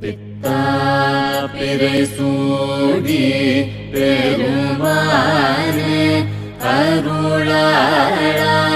பித்தா பிறை சூடி பெருமானே அருளாளா.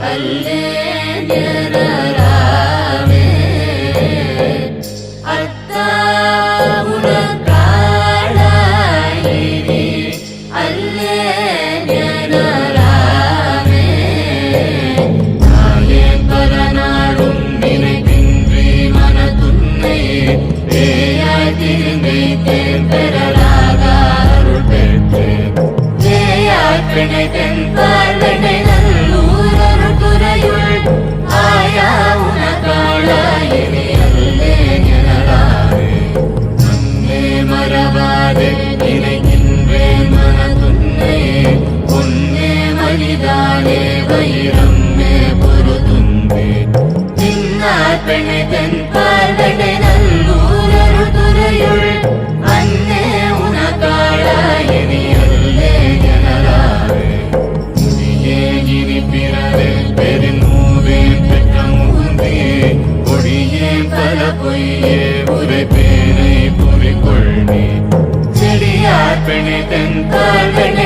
Allah. பெண்ணை தென்பால் வெண்ணை நல்லூர் துறையுள் அன்னே உனக்காளாயினி அல்லே எனலாவே முடியே இனி பிறவே பெருமூவே பெற்ற மூந்தே கொடியே பல பொய்யே உரைப்பேனை செடியார் பெண்ணை